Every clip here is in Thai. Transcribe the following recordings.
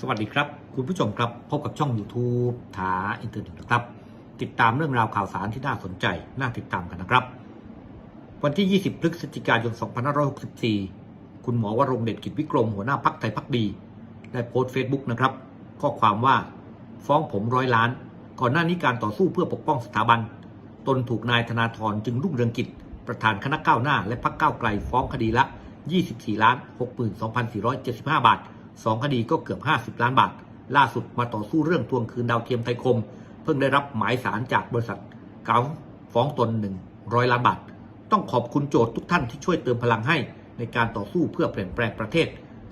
สวัสดีครับ คุณผู้ชมครับ พบกับช่อง YouTube ถาอินเทอร์เน็ตนะครับ ติดตามเรื่องราวข่าวสารที่น่าสนใจ น่าติดตามกันนะครับ วันที่ 20 พฤศจิกายน 2564 คุณหมอวรงเดชกิจวิกรมหัวหน้าพักไทยพักดี ได้โพสต์เฟซบุ๊กนะครับ ข้อความว่า ฟ้องผมร้อยล้าน ก่อนหน้านี้การต่อสู้เพื่อปกป้องสถาบัน ตนถูกนายธนาธรจึงรุ่งเรืองกิจ ประธานคณะก้าวหน้า และพักก้าวไกลฟ้องคดีละ 24ล้าน62,475 บาท 2 คดีก็เกือบ 50 ล้านบาท ล่าสุดมาต่อสู้เรื่องทวงคืนดาวเทียมไทยคม เพิ่งได้รับหมายสารจากบริษัทเกาฟ้องตน 100 ล้านบาท ต้องขอบคุณโจทย์ทุกท่านที่ช่วยเติมพลังให้ในการต่อสู้เพื่อเปลี่ยนแปลงประเทศ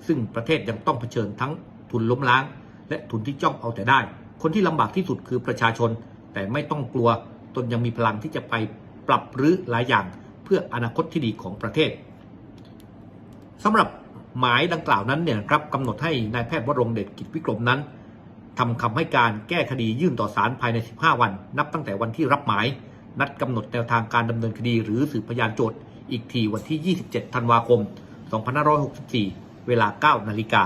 ซึ่งประเทศยังต้องเผชิญทั้งทุนล้มล้าง และทุนที่จ้องเอาแต่ได้ คนที่ลำบากที่สุดคือประชาชน แต่ไม่ต้องกลัวตนยังมีพลังที่จะไปปรับรื้อหลายอย่าง เพื่ออนาคตที่ดีของประเทศสำหรับ หมายดังกล่าวนั้นเนี่ยครับกำหนดให้นายแพทย์วรงเดชกิจวิกรมนั้นทำคำให้การแก้คดียื่นต่อศาลภายใน 15 วัน นับตั้งแต่วันที่รับหมาย นัดกำหนดแนวทางการดำเนินคดีหรือสืบพยานโจทย์อีกทีวันที่ 27 ธันวาคม 2564 เวลา 9 นาฬิกา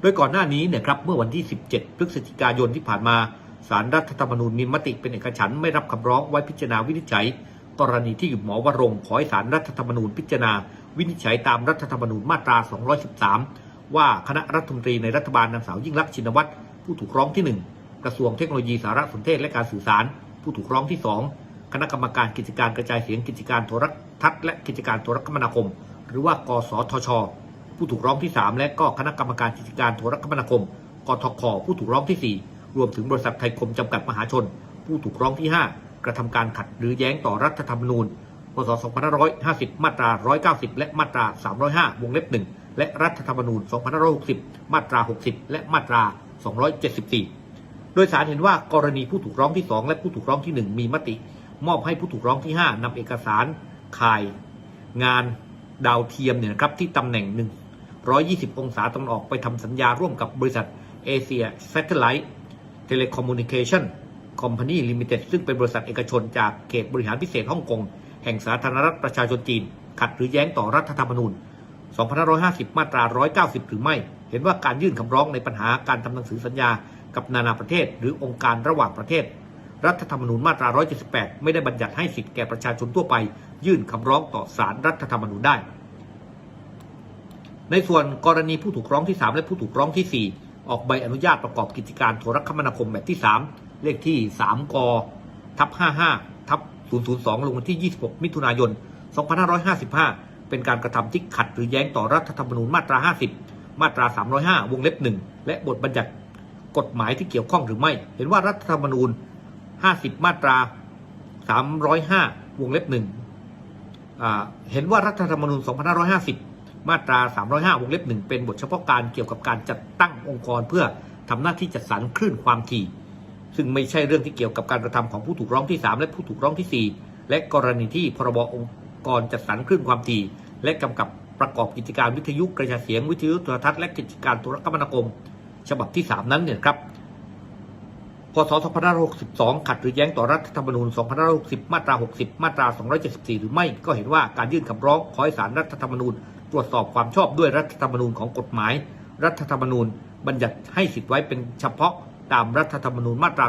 โดยก่อนหน้านี้เนี่ยครับเมื่อวันที่ 17 พฤศจิกายนที่ผ่านมาสารรัฐธรรมนูญมีมติเป็นเอกฉันท์ไม่รับคำร้องไว้พิจารณาวินิจฉัย กรณีที่หมอวรงขอให้สารรัฐธรรมนูญพิจารณา วินิจฉัยตามรัฐธรรมนูญมาตรา 213 ว่าคณะรัฐมนตรีในรัฐบาลนางสาวยิ่งรักชินวัตรผู้ถูกร้องที่ 1 กระทรวงเทคโนโลยีสารสนเทศและการสื่อสาร ผู้ถูกร้องที่ 2 คณะกรรมการกิจการกระจายเสียงกิจการโทรทัศน์และกิจการโทรคมนาคม หรือว่ากสทช ผู้ถูกร้องที่ 3 และก็คณะกรรมการกิจการโทรคมนาคม กทค ผู้ถูกร้องที่ 4 รวมถึงบริษัทไทยคมจำกัดมหาชน ผู้ถูกร้องที่ 5 กระทำการขัดหรือแย้งต่อรัฐธรรมนูญ พศ 2550 มาตรา 190 และมาตรา 305 วงเล็บ 1 และรัฐธรรมนูญ 2560 มาตรา 60 และมาตรา 274 โดยสารเห็นว่ากรณีผู้ถูกร้องที่ 2 และผู้ถูกร้องที่ 1 มีมติ มอบให้ผู้ถูกร้องที่ 5นำเอกสารข่ายงานดาวเทียมเนี่ยนะครับที่ตำแหน่ง 120 องศาตะวันออกไปทำสัญญาร่วมกับบริษัท Asia Satellite Telecommunication Company Limited ซึ่งเป็นบริษัทเอกชนจากเขตบริหารพิเศษฮ่องกง แห่งสาธารณรัฐประชาชนจีน ขัดหรือแย้งต่อรัฐธรรมนูญ 2550 มาตรา 190 หรือไม่ เห็นว่าการยื่นคำร้องในปัญหาการทำหนังสือสัญญากับนานาประเทศ หรือองค์การระหว่างประเทศ รัฐธรรมนูญมาตรา 178 ไม่ได้บัญญัติให้สิทธิแก่ประชาชนทั่วไป ยื่นคำร้องต่อศาลรัฐธรรมนูญได้ ในส่วนกรณีผู้ถูกร้องที่ 3 และผู้ถูกร้องที่ 4 ออกใบอนุญาตประกอบกิจการโทรคมนาคมแบบที่ 3 เลขที่ 3กทับ55ทับ 002 ลงวันที่ 26 มิถุนายน 2555 เป็นการกระทำที่ขัดหรือแย้งต่อรัฐธรรมนูญมาตรา 50 มาตรา 305 วงเล็บ 1 และบทบัญญัติกฎหมายที่เกี่ยวข้องหรือไม่ เห็นว่ารัฐธรรมนูญ 50 มาตรา 305 วงเล็บ 1 เห็นว่ารัฐธรรมนูญ 2550 มาตรา 305 วงเล็บ 1 เป็นบทเฉพาะการเกี่ยวกับการจัดตั้งองค์กรเพื่อทำหน้าที่จัดสรรคลื่นความถี่ ซึ่งไม่ใช่เรื่องที่เกี่ยวกับการกระทำของผู้ถูกร้องที่ 3 และผู้ถูกร้องที่ 4 และกรณีที่พรบองค์กรจัดสรรคลื่นความถี่ และกำกับประกอบกิจการวิทยุกระจายเสียงวิทยุโทรทัศน์และกิจการโทรคมนาคม ฉบับที่ 3 นั้นเนี่ยครับพศ2562 ขัดหรือแย้งต่อรัฐธรรมนูญ2560 มาตรา 60 มาตรา 274 หรือไม่ก็เห็นว่าการยื่นคำร้องขอให้ศาลรัฐธรรมนูญ ตรวจสอบความชอบด้วยรัฐธรรมนูญของกฎหมาย รัฐธรรมนูญ บัญญัติให้สิทธิ์ไว้เป็นเฉพาะ ตามรัฐธรรมนูญมาตรา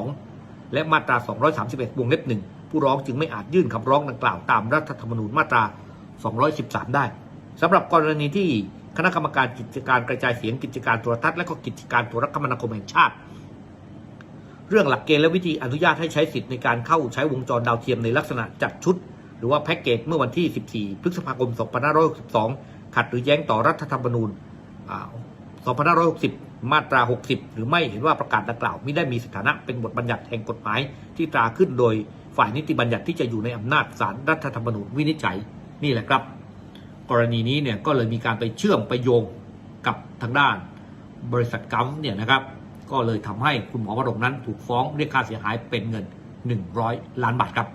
212 และมาตรา 231 วงเล็บหนึ่งผู้ร้องจึงไม่อาจยื่นคำร้องดังกล่าวตามรัฐธรรมนูญมาตรา 213 ได้สำหรับกรณีที่คณะกรรมการกิจการกระจายเสียงกิจการโทรทัศน์และก็กิจการโทรคมนาคมแห่งชาติ เรื่องหลักเกณฑ์และวิธีอนุญาตให้ใช้สิทธิ์ในการเข้าใช้วงจรดาวเทียมในลักษณะจัดชุด หรือว่าแพ็กเกจเมื่อวันที่ 14 พฤษภาคม 2562 ขัดหรือแย้งต่อรัฐธรรมนูญ 2560 มาตรา 60 หรือไม่เห็นว่าประกาศดังกล่าวไม่ได้มีสถานะเป็นบทบัญญัติแห่งกฎหมาย ที่ตราขึ้นโดยฝ่ายนิติบัญญัติที่จะอยู่ในอำนาจศาลรรัฐธรรมนูญวินิจฉัยนี่แหละครับ กรณีนี้เนี่ยก็เลยมีการไปเชื่อมไปโยงกับทางด้าน บริษัทกัมเนี่ยนะครับก็เลยทำให้คุณหมอวรงนั้นถูกฟ้องเรียกค่าเสียหายเป็นเงิน 100 ล้านบาทครับ